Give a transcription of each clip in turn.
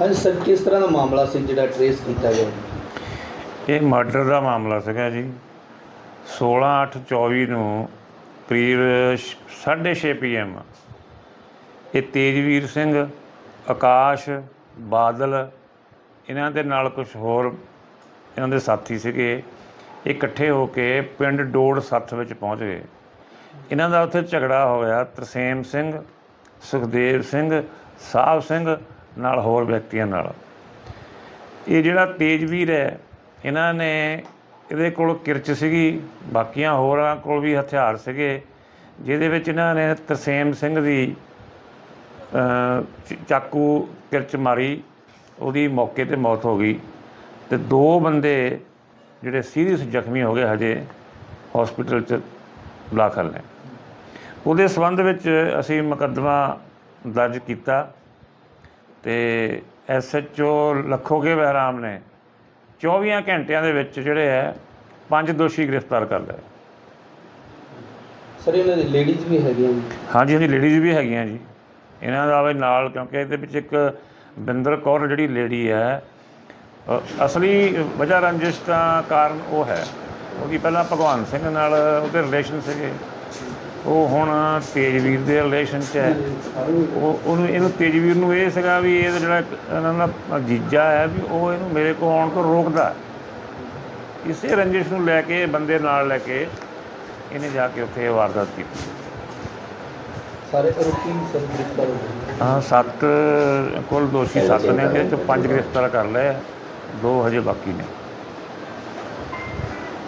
ਹਾਂਜੀ ਸਰ, ਕਿਸ ਤਰ੍ਹਾਂ ਦਾ ਮਾਮਲਾ ਸੀ ਜਿਹੜਾ ਟਰੇਸ ਕੀਤਾ ਗਿਆ? ਇਹ ਮਰਡਰ ਦਾ ਮਾਮਲਾ ਸੀਗਾ ਜੀ। 16/8/24 ਨੂੰ ਕਰੀਬ 6:30 ਪੀਐਮ ਇਹ ਤੇਜਵੀਰ ਸਿੰਘ, ਆਕਾਸ਼, ਬਾਦਲ, ਇਹਨਾਂ ਦੇ ਨਾਲ ਕੁਝ ਹੋਰ ਇਹਨਾਂ ਦੇ ਸਾਥੀ ਸੀਗੇ। ਇਹ ਇਕੱਠੇ ਹੋ ਕੇ ਪਿੰਡ ਡੋੜ ਸੱਥ ਵਿੱਚ ਪਹੁੰਚ ਗਏ। ਇਹਨਾਂ ਦਾ ਉੱਥੇ ਝਗੜਾ ਹੋਇਆ। ਤਰਸੇਮ ਸਿੰਘ, ਸੁਖਦੇਵ ਸਿੰਘ, ਸਾਹਿਬ ਸਿੰਘ ਨਾਲ, ਹੋਰ ਵਿਅਕਤੀਆਂ ਨਾਲ। ਇਹ ਜਿਹੜਾ ਤੇਜਵੀਰ ਹੈ, ਇਹਨਾਂ ਨੇ ਇਹਦੇ ਕੋਲ ਕਿਰਚ ਸੀਗੀ, ਬਾਕੀਆਂ ਹੋਰਾਂ ਕੋਲ ਵੀ ਹਥਿਆਰ ਸੀਗੇ, ਜਿਹਦੇ ਵਿੱਚ ਇਹਨਾਂ ਨੇ ਤਰਸੇਮ ਸਿੰਘ ਦੀ ਚਾਕੂ ਕਿਰਚ ਮਾਰੀ, ਉਹਦੀ ਮੌਕੇ ਤੇ ਮੌਤ ਹੋ ਗਈ। ਤੇ ਦੋ ਬੰਦੇ ਜਿਹੜੇ ਸੀਰੀਅਸ ਜ਼ਖਮੀ ਹੋ ਗਏ ਹਜੇ, ਹਸਪੀਟਲ 'ਚ ਦਾਖਲ ਨੇ। ਉਹਦੇ ਸੰਬੰਧ ਵਿੱਚ ਅਸੀਂ ਮੁਕੱਦਮਾ ਦਰਜ ਕੀਤਾ। ਤੇ ਐਸਐਚਓ ਲੱਖੋਗੇ ਬਹਿਰਾਮ ਨੇ 24 ਘੰਟਿਆਂ ਦੇ ਵਿੱਚ ਜਿਹੜੇ ਹੈ ਪੰਜ ਦੋਸ਼ੀ ਗ੍ਰਿਫਤਾਰ ਕਰ ਲਏ। ਸਰ ਇਹਨਾਂ ਦੇ ਲੇਡੀਜ਼ ਵੀ ਹੈਗੀਆਂ ਹਾਂਜੀ ਹਾਂਜੀ ਲੇਡੀਜ਼ ਵੀ ਹੈਗੀਆਂ ਜੀ। ਇਹਨਾਂ ਦਾ ਵੀ ਨਾਲ ਕਿਉਂਕਿ ਇਹਦੇ ਵਿੱਚ ਇੱਕ ਬਿੰਦਰ ਕੌਰ ਜਿਹੜੀ ਲੇਡੀ ਹੈ ਅਸਲੀ ਵਜ੍ਹਾ ਰੰਜਿਸ਼ ਦਾ ਕਾਰਨ ਉਹ ਹੈ ਉਹਦੀ ਪਹਿਲਾਂ ਭਗਵਾਨ ਸਿੰਘ ਨਾਲ ਉਹਦੇ ਰਿਲੇਸ਼ਨ ਸੀਗੇ। ਉਹ ਹੁਣ ਤੇਜਵੀਰ ਦੇ ਰਿਲੇਸ਼ਨ 'ਚ ਹੈ। ਉਹ ਉਹਨੂੰ ਇਹਨੂੰ ਤੇਜਵੀਰ ਨੂੰ ਇਹ ਸੀਗਾ ਵੀ ਇਹ ਜਿਹੜਾ ਇਹਨਾਂ ਦਾ ਜੀਜਾ ਹੈ ਵੀ ਉਹ ਇਹਨੂੰ ਮੇਰੇ ਕੋਲ ਆਉਣ ਤੋਂ ਰੋਕਦਾ ਇਸੇ ਰੰਜਿਸ਼ ਨੂੰ ਲੈ ਕੇ ਬੰਦੇ ਨਾਲ ਲੈ ਕੇ ਇਹਨੇ ਜਾ ਕੇ ਉੱਥੇ ਵਾਰਦਾਤ ਕੀਤੀ। ਸਾਰੇ ਆਰੋਪੀ ਸਭ ਹਾਂ ਸੱਤ ਕੁੱਲ ਦੋਸ਼ੀ ਸੱਤ ਨੇ ਇਹਦੇ ਚ ਪੰਜ ਗ੍ਰਿਫਤਾਰ ਕਰ ਲਏ ਦੋ ਹਜੇ ਬਾਕੀ ਨੇ।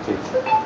ਠੀਕ।